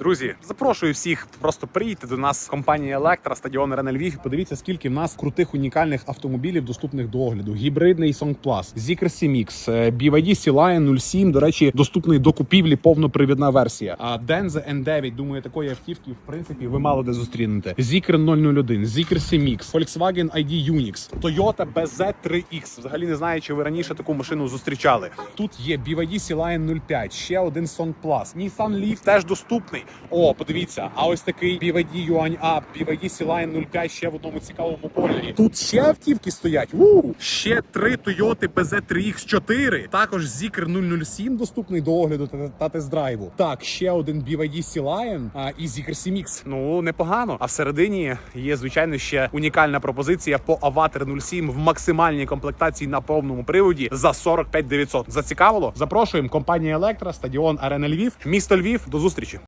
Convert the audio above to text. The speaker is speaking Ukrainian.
Друзі, запрошую всіх. Просто приїдьте до нас. Компанія Електра, стадіон Рена Львів. Подивіться, скільки в нас крутих унікальних автомобілів доступних до огляду. Гібридний Song Plus, Zikr CMX, е, BYD Sea-Lion 07, До речі, доступний до купівлі повнопривідна версія. А Denza N9, думаю, такої автівки в принципі ви мало де зустрінете. Zikr 001, Zikr CMX, Volkswagen ID Unix, Toyota BZ3X. Взагалі не знаю, чи ви раніше таку машину зустрічали. Тут є BYD Sea-Lion 05, ще один Song Plus, Nissan Leaf теж доступний. О, подивіться, а ось такий BYD Yuan A, BYD Sea-Lion 05 ще в одному цікавому кольорі. Тут ще автівки стоять. У ще три Toyota BZ3X4. Також Zikr 007 доступний до огляду та, та тест-драйву. Так, ще один BYD Sea-Lion а, і Zikr CMX. Ну непогано. А всередині є звичайно ще унікальна пропозиція по Avatar 07 в максимальній комплектації на повному приводі за 45 900. Зацікавило? Запрошуємо компанія Електра, стадіон Арена Львів, місто Львів. До зустрічі.